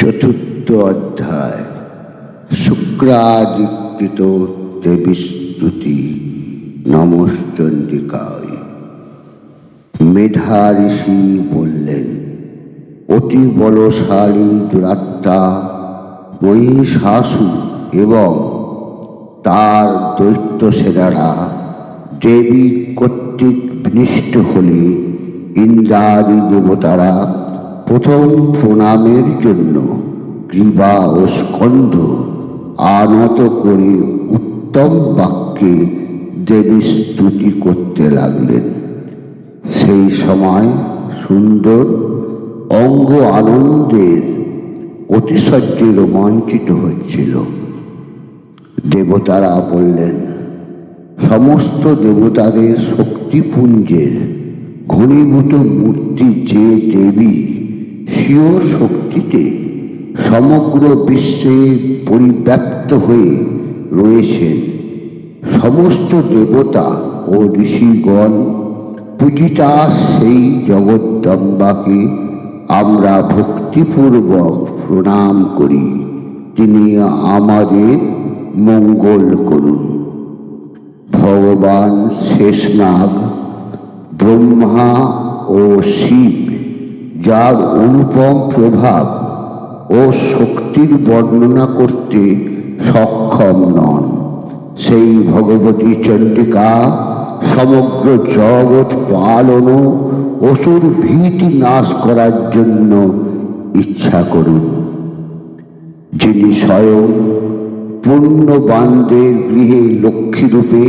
চতুর্থ অধ্যায়। শুক্রাদিকৃত দেবী স্তুতি। নমশ্চন্ডিকায় মেধা ঋষি বললেন, অতি বলশালী দুরাত্মা মহিষাসু এবং তার দৈত্য সেনারা দেবী কর্তৃক বিনিষ্ট হলে ইন্দ্রাদি দেবতারা প্রথম প্রণামের জন্য গ্রীবা ও স্কন্ধ আনত করে উত্তম বাক্যে দেবী স্তুতি করতে লাগলেন। সেই সময় সুন্দর অঙ্গ আনন্দের অতিশয্যে রোমাঞ্চিত হচ্ছিল। দেবতারা বললেন, সমস্ত দেবতাদের শক্তিপুঞ্জের ঘনীভূত মূর্তি যে দেবী স্বীয় শক্তিতে সমগ্র বিশ্বে পরিব্যাপ্ত হয়ে রয়েছেন সমস্ত দেবতা ও ঋষিগণ। পূজিতা সেই জগদ্দম্বাকে আমরা ভক্তিপূর্বক প্রণাম করি। তিনি আমাদের মঙ্গল করুন। ভগবান শেষনাগ, ব্রহ্মা ও শিব যার অনুপম প্রভাব ও শক্তির বর্ণনা করতে সক্ষম নন। সেই ভগবতী চণ্ডিকা সমগ্র জগৎ পালন অসুর ভীতি নাশ করার জন্য ইচ্ছা করুন। যিনি স্বয়ং পুণ্যবানদের গৃহে লক্ষ্মী রূপে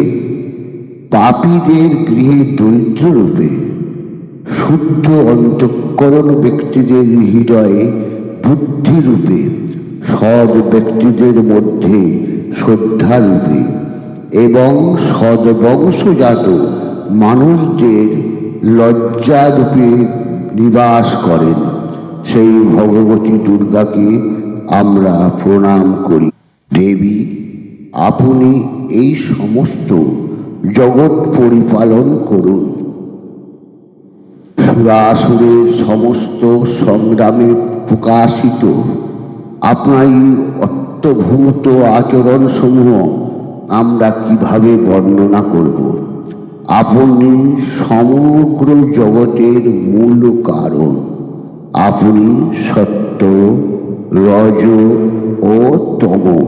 পাপীদের গৃহে দরিদ্র রূপে শুদ্ধ অন্তঃকরণ ব্যক্তিদের হৃদয়ে বুদ্ধি রূপে, সৎ ব্যক্তিদের মধ্যে শ্রদ্ধা রূপে এবং সদ্বংশজাত মানুষদের লজ্জারূপে নিবাস করেন। সেই ভগবতী দুর্গাকে আমরা প্রণাম করি। দেবী, আপনি এই সমস্ত জগৎ পরিপালন করুন। সুরাসুরের সমস্ত সংগ্রামে প্রকাশিত। আপনার এই অর্থভূত আচরণ সমূহ আমরা কীভাবে বর্ণনা করব? আপনি সমগ্র জগতের মূল কারণ। আপনি সত্য, রজ ও তম।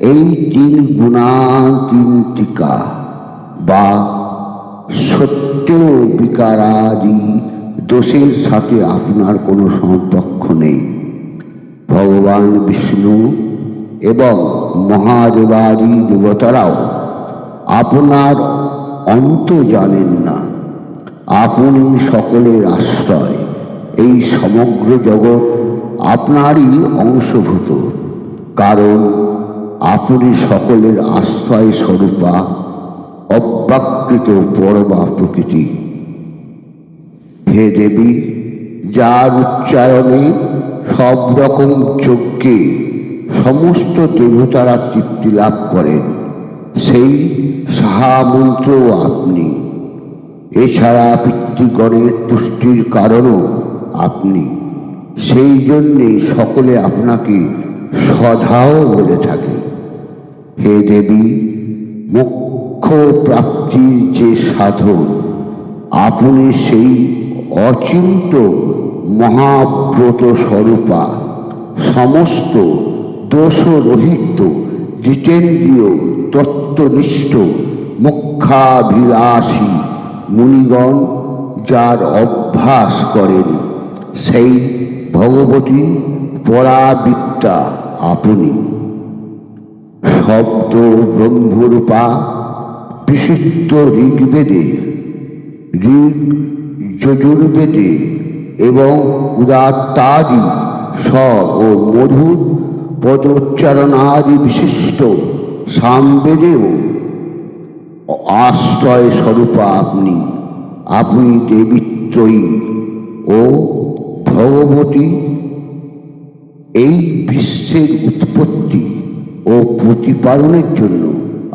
এই তিন গুণা তিন টিকা বা সত্য বিকারাদি দোষের সাথে আপনার কোনো সম্পর্ক নেই। ভগবান বিষ্ণু এবং মহাদেবাদি দেবতারাও আপনার অন্ত জানেন না। আপনি সকলের আশ্রয়। এই সমগ্র জগৎ আপনারই অংশভূত। কারণ আপনি সকলের আশ্রয় স্বরূপা অব্যাকৃত পরমা প্রকৃতি। হে দেবী, যার উচ্চারণে সব রকম যজ্ঞে সমস্ত দেবতারা তৃপ্তি লাভ করেন, সেই সাহামন্ত্র আপনি। এছাড়া পিতৃগণের তুষ্টির কারণও আপনি। সেই জন্যে সকলে আপনাকে সধাও বলে থাকে। হে দেবী মোক্ষ প্রাপ্তির যে সাধন, আপনি সেই অচিন্ত মহাব্রত স্বরূপা, সমস্ত দোষরহিত জিতেন্দ্রীয় তত্ত্বনিষ্ঠ মুখ্যাভিলাষী মুনিগণ যার অভ্যাস করেন, সেই ভগবতী পরাবিদ্যা আপনি। শব্দ ব্রহ্মরূপা বিশুদ্ধ ঋগ্বেদে, ঋগ যজুর্বেদে এবং উদাত্তাদি স ও মধুর পদোচ্চারণাদি বিশিষ্ট সামবেদেও আশ্রয় স্বরূপা আপনি আপনি দেবিত্রয়ী ও ভগবতী। এই বিশ্বের উৎপত্তি ও প্রতিপালনের জন্য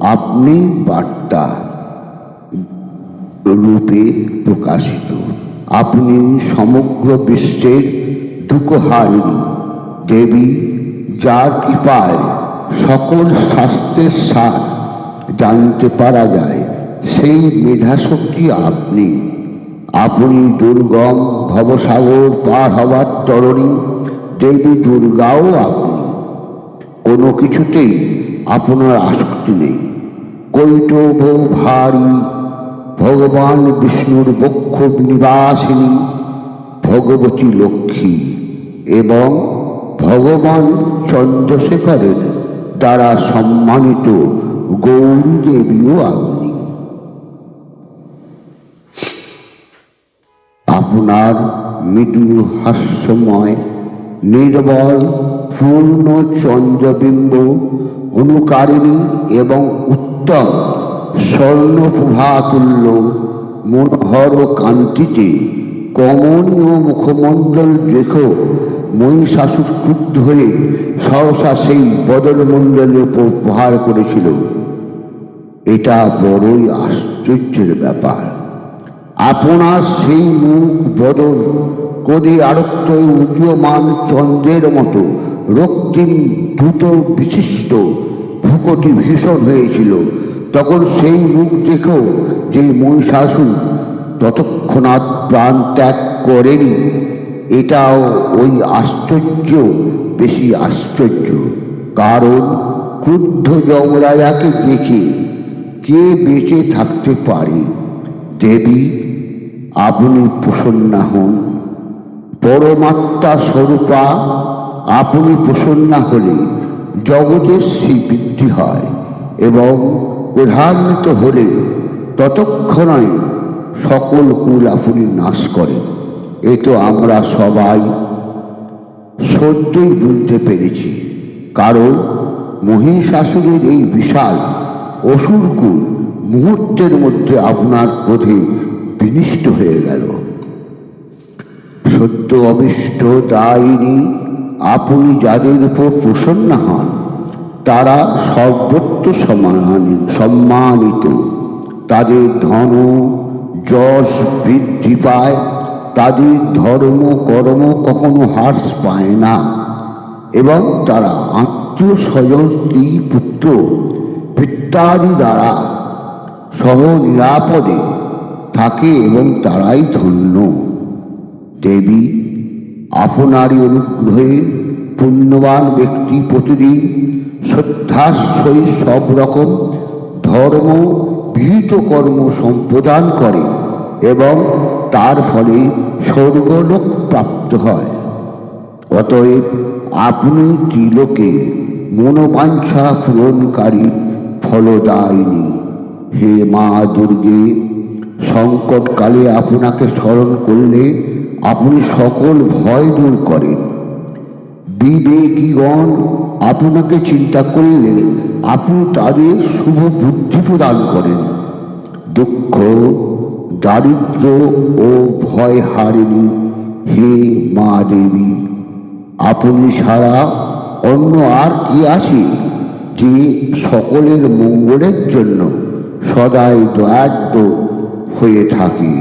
আপনি বার্তা রূপে প্রকাশিত। আপনি সমগ্র বিশ্বের দুঃখহারিণী। দেবী, যার কৃপায় সকল স্বাস্থ্যের সার জানতে পারা যায়, সেই মেধাশক্তি আপনি। আপনি দুর্গম ভবসাগর পার হবার তরণী, দেবী দুর্গাও আপনি। কোনো কিছুতেই আপনার আসক্তি নেই। কৈটব ভারী ভগবান বিষ্ণুর বক্ষ নিবাসিনী ভগবতী লক্ষ্মী এবং ভগবান চন্দ্রশেখরের দ্বারা সম্মানিত গৌরী দেবীও আপনি। আপনার মৃদু হাস্যময়, নির্বল, পূর্ণ চন্দ্রবিম্ব, অনুকারিণী এবং উত্তম। স্বর্ণপ্রভাতুল্য মনোহর ও কান্তিতে কমনীয় মুখমণ্ডল দেখো, মহিষাসুর ক্রুদ্ধ হয়ে সহসা সেই বদলমণ্ডলে প্রহার করেছিল। এটা বড়ই আশ্চর্যের ব্যাপার। আপনার সেই মুখ বদল ক্রোধে আরক্ত উদীয়মান চন্দ্রের মতো রক্তিম দ্রুত বিশিষ্ট ভূকটি ভীষণ হয়েছিল। তখন সেই মুখ দেখেও যে মহিষাসুর ততক্ষণাৎ প্রাণ ত্যাগ করেনি, এটাও ওই আশ্চর্য, বেশি আশ্চর্য। কারণ ক্রুদ্ধ যমরাজাকে দেখে কে বেঁচে থাকতে পারে? দেবী, আপনি প্রসন্না হন। পরমাত্মা স্বরূপা, আপনি প্রসন্না হলে জগতের শ্রী বৃদ্ধি হয় এবং প্রধান্বিত হলে ততক্ষণায় সকল কুল আপনি নাশ করেন। এ তো আমরা সবাই সত্যই বুঝতে পেরেছি। কারণ মহিষাসুরের এই বিশাল অসুরকুল মুহূর্তের মধ্যে আপনার ক্রোধে বিনিষ্ট হয়ে গেল। সত্য অবিষ্ট দায়িনী আপনি যাদের উপর প্রসন্ন হন, তারা সর্বত্র সম্মানিত। তাদের ধন যশ বৃদ্ধি পায়। তাদের ধর্ম কর্ম কখনো হ্রাস পায় না। এবং তারা আত্মীয় স্বজন, স্ত্রী, পুত্র, পিত্তাদি দ্বারা সহ নিরাপদে থাকে এবং তারাই ধন্য। দেবী আপনারই অনুগ্রহে পুণ্যবান ব্যক্তি প্রতিদিন শ্রদ্ধার সহিত সব রকম ধর্ম, বিহিত কর্ম সম্প্রদান করে এবং তার ফলে স্বর্গলোক প্রাপ্ত হয়। অতএব আপনি ত্রিলোকে মনোবাঞ্ছা পূরণকারী ফলদায়িনী। হে মা দুর্গে, সংকটকালে আপনাকে স্মরণ করলে আপনি সকল ভয় দূর করেন। বিবেকীগণ আপনাকে চিন্তা করলে আপনি তাদের শুভ বুদ্ধি প্রদান করেন। দুঃখ, দারিদ্র ও ভয় হারেনি হে মা দেবী। আপনি ছাড়া অন্য আর কি আছে যে সকলের মঙ্গলের জন্য সদাই দয়াদ্য হয়ে থাকে?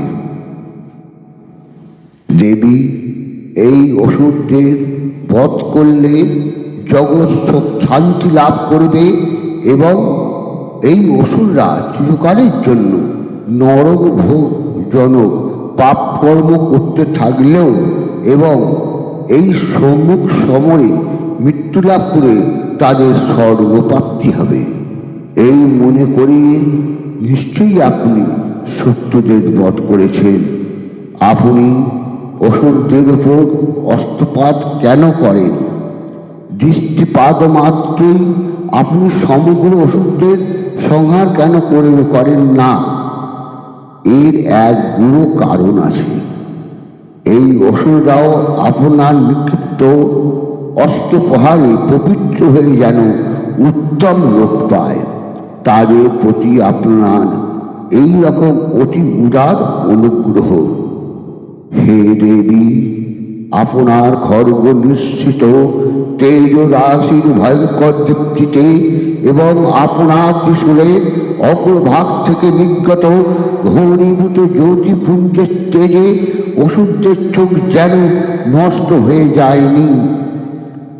দেবী, এই অসুরদের বধ করলে জগৎ শান্তি লাভ করবে এবং এই অসুররা চিরকালের জন্য নরক ভোগজনক পাপ কর্ম করতে থাকলেও এবং এই সম্মুখ সময়ে মৃত্যু লাভ করে তাদের স্বর্গপ্রাপ্তি হবে। এই মনে করিয়ে নিশ্চয়ই আপনি সত্যদের বধ করেছেন। আপনি অসুরদের উপর অস্ত্রপাত কেন করেন দৃষ্টিপাত মাত্রই আপনি সমগ্র অসুরদের সংহার কেন করে করেন না? এর এক গুরু কারণ আছে। এই অসুররাও আপনার নিক্ষিপ্ত অস্ত্রপ্রহারে পবিত্র হয়ে যেন উত্তম লোক পায়। তাদের প্রতি আপনার এই রকম অতি উদার অনুগ্রহ। হে দেবী, আপনার খর্গ নিশ্চিত তেজ রাশির ভয়ঙ্কর দীপ্তিতে এবং আপনার ত্রিশূলে অগ্রভাগ থেকে নির্গত ঘনীভূত জ্যোতিপুঞ্জের তেজে ওষুধের চোখ যেন নষ্ট হয়ে যায়নি।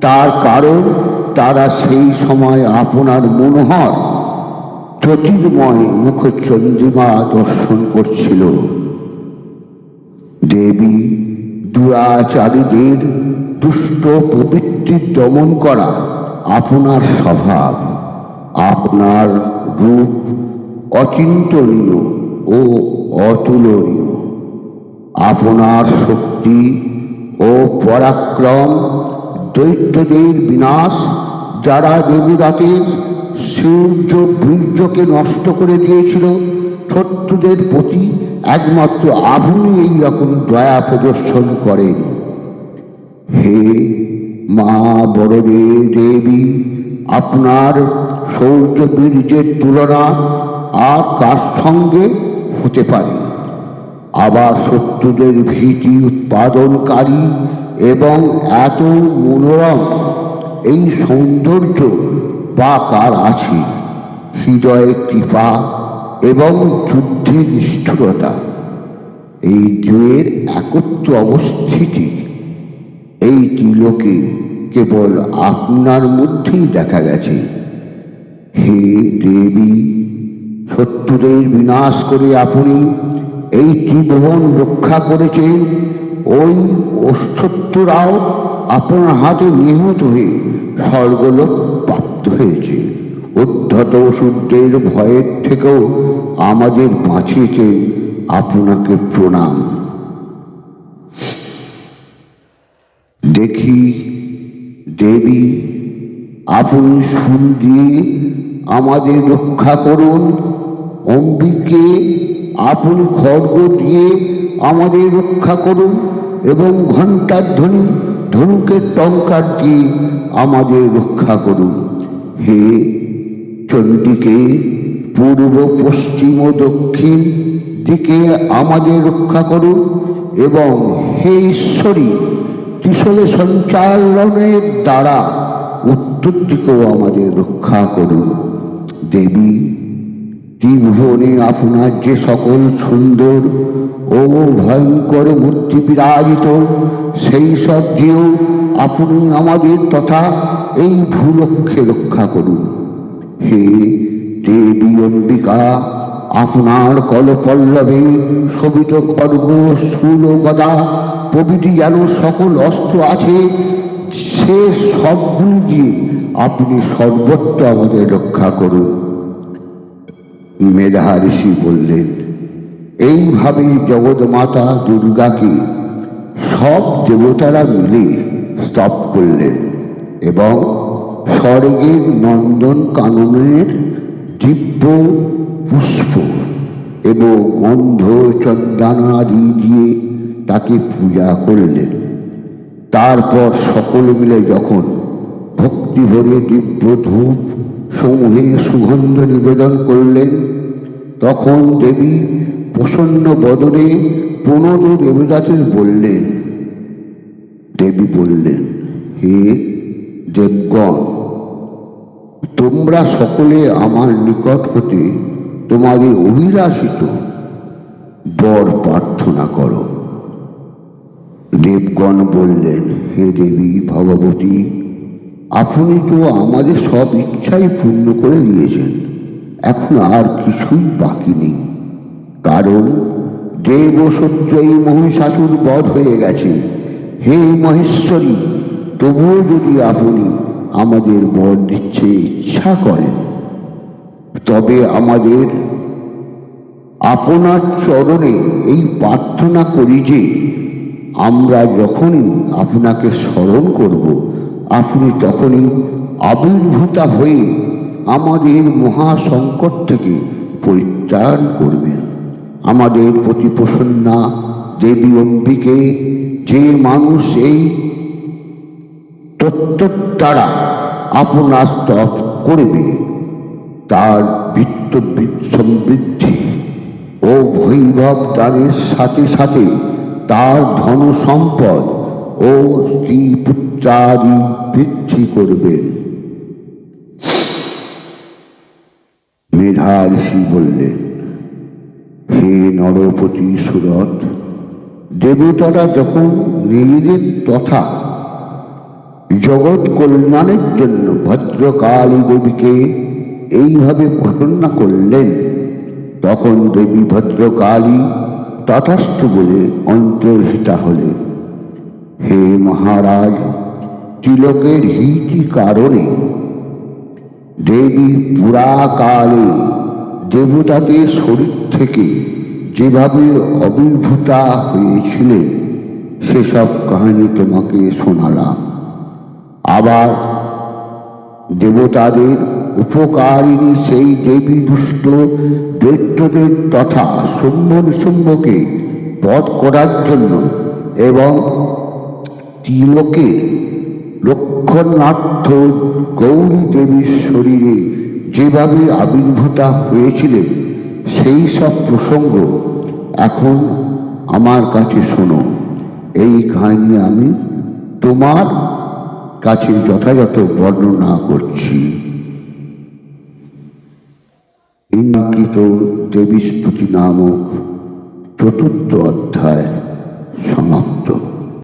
তার কারণ তারা সেই সময় আপনার মনোহর, জ্যোতির্ময় মুখচন্দ্রিমা দর্শন করছিল। দেবী দুরাচারীদের দুষ্ট প্রবৃত্তি দমন করা আপনার স্বভাব, আপনার রূপ অচিন্তনীয় ও অতুলনীয়। আপনার শক্তি ও পরাক্রম দৈত্যদের বিনাশ যারা দেবীরাতের সূর্য বীর্যকে নষ্ট করে দিয়েছিল শত্রুদের প্রতি একমাত্র আপনি এই রকম দয়া প্রদর্শন করেন। হে মা বড়দে দেবী, আপনার সৌর্য বীর্যের তুলনা আর কার সঙ্গে হতে পারে? আবার শত্রুদের ভীতি উৎপাদনকারী এবং এত মনোরম এই সৌন্দর্য বা কার আছে? হৃদয়ে কৃপা এবং যুদ্ধে নিষ্ঠুরতা। এই দুয়ের একত্র অবস্থিতি। এই তিলকে কেবল আপনার মধ্যেই দেখা গেছে। হে দেবী, শত্রুদের বিনাশ করে আপনি এই ত্রিভুবন রক্ষা করেছেন। ওই অশত্রুরাও আপনার হাতে নিহত হয়ে স্বর্গলোক প্রাপ্ত হয়েছে। উদ্ধত ওষুধদের ভয়ের থেকেও আমাদের বাঁচিয়েছে আপনাকে প্রণাম। দেখি, দেবী, আপনি সুর দিয়ে আমাদের রক্ষা করুন। অম্বিকে আপনি খড়গ দিয়ে আমাদের রক্ষা করুন এবং ঘণ্টার ধ্বনি, ধনুকের টঙ্কার দিয়ে আমাদের রক্ষা করুন। হে চণ্ডীকে পূর্ব, পশ্চিম ও দক্ষিণ দিকে আমাদের রক্ষা করুন এবং হে ঈশ্বরী, ত্রিশলে সঞ্চালনের দ্বারা উত্তর দিকেও আমাদের রক্ষা করুন। দেবী, ত্রিভুবনে আপনার যে সকল সুন্দর ও ভয়ঙ্কর মূর্তি বিরাজিত, সেই সব দিয়েও আপনি আমাদের তথা এই ভূলক্ষে রক্ষা করুন। হে দেবী অম্বিকা আপনার কলপল্লবে শোভিত খড়গ শূল গদা, প্রভৃতি যেন সকল অস্ত্র আছে, সে সবগুলি দিয়ে আপনি সর্বত্র আমাদের রক্ষা করুন। মেধা ঋষি বললেন, এইভাবে জগৎমাতা দুর্গাকে সব দেবতারা মিলে স্তব করলেন এবং স্বর্গের নন্দন কাননের দিব্য পুষ্প এবং গন্ধ চন্দনাদি দিয়ে তাকে পূজা করলেন। তারপর সকলে মিলে যখন ভক্তি ভরে দিব্য ধূপ সমূহে সুগন্ধ নিবেদন করলেন, তখন দেবী প্রসন্ন বদনে পনেরো দেবদাসের বললেন, দেবী বললেন, হে দেবগণ তোমরা সকলে আমার নিকট হতে তোমাদের অভিলাষিত বর প্রার্থনা করো। দেবগণ বললেন, হে দেবী, ভগবতী, আপনি তো আমাদের সব ইচ্ছাই পূর্ণ করে দিয়েছেন। এখন আর কিছুই বাকি নেই। কারণ দেব সত্য এই মহিষাসুর বধ হয়ে গেছে। হে মহেশ্বরী, তবুও যদি আপনি আমাদের বর দিচ্ছে ইচ্ছা করেন তবে আমাদের আপনার চরণে এই প্রার্থনা করি যে, আমরা যখনই আপনাকে স্মরণ করব, আপনি তখনই আবির্ভূতা হয়ে আমাদের মহা সংকট থেকে পরিত্রাণ করবেন। আমাদের প্রতি প্রসন্না দেবী অম্বিকে যে মানুষ এই তত্ত্বের দ্বারা আপনার স্তব করবে, তার বৃত্ত সমৃদ্ধি ও বৈভব দানের সাথে সাথে তার ধন সম্পদ ও স্ত্রী পুত্রাদি বৃদ্ধি করবেন মেধা ঋষি বললেন, হে নরপতি সুরত দেবতারা যখন নিজেদের তথা জগৎ কল্যাণের জন্য ভদ্রকালী দেবীকে এইভাবে ঘটনা করলেন। তখন দেবী ভদ্রকালী তথাস্থ বলে অন্তর্হিতা হলেন। হে মহারাজ, তিলকের হিটি কারণে দেবী পুরাকালে দেবতাদের শরীর থেকে যেভাবে অবির্ভূতা হয়েছিলেন, সেসব কাহিনী তোমাকে শোনালাম। আবার দেবতাদের উপকারিণী সেই দেবী দুষ্ট দৈত্যদের তথা শুম্ভন শুম্ভকে বধ করার জন্য এবং তিলকের লক্ষণার্থ গৌরী দেবীর শরীরে যেভাবে আবির্ভূতা হয়েছিলেন, সেই সব প্রসঙ্গ এখন আমার কাছে শোনো। এই কাহিনী আমি তোমার কাছে যথাযথ বর্ণনা করছি। ইঙ্গিত দেবী স্তুতি নামক চতুর্থ অধ্যায় সমাপ্ত।